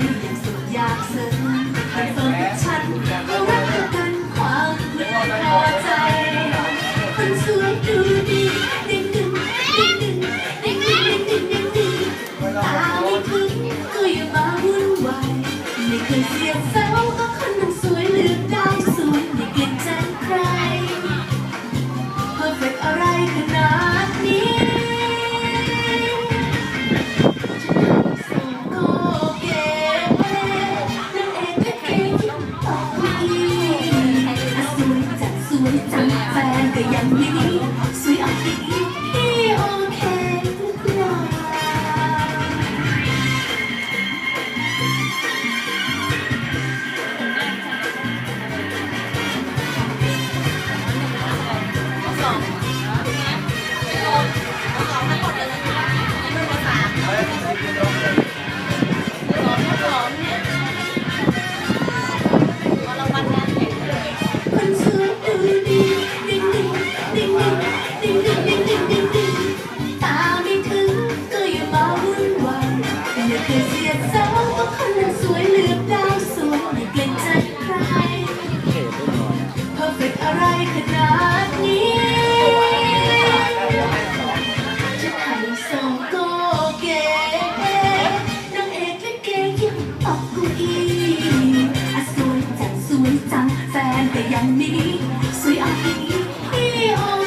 อยู่งสุดอยากซึ้งมันสนฉันเพราะรักกันความไม่พอใจคนสวยดูดีดึงดึงดึงดึงดึงดึงดึงดึงงตาไม่งก็อยมาวุ่นวายไม่เคยเสีย แฟนก็ยังดีสวยอะดี and me, sweet Auntie, oh.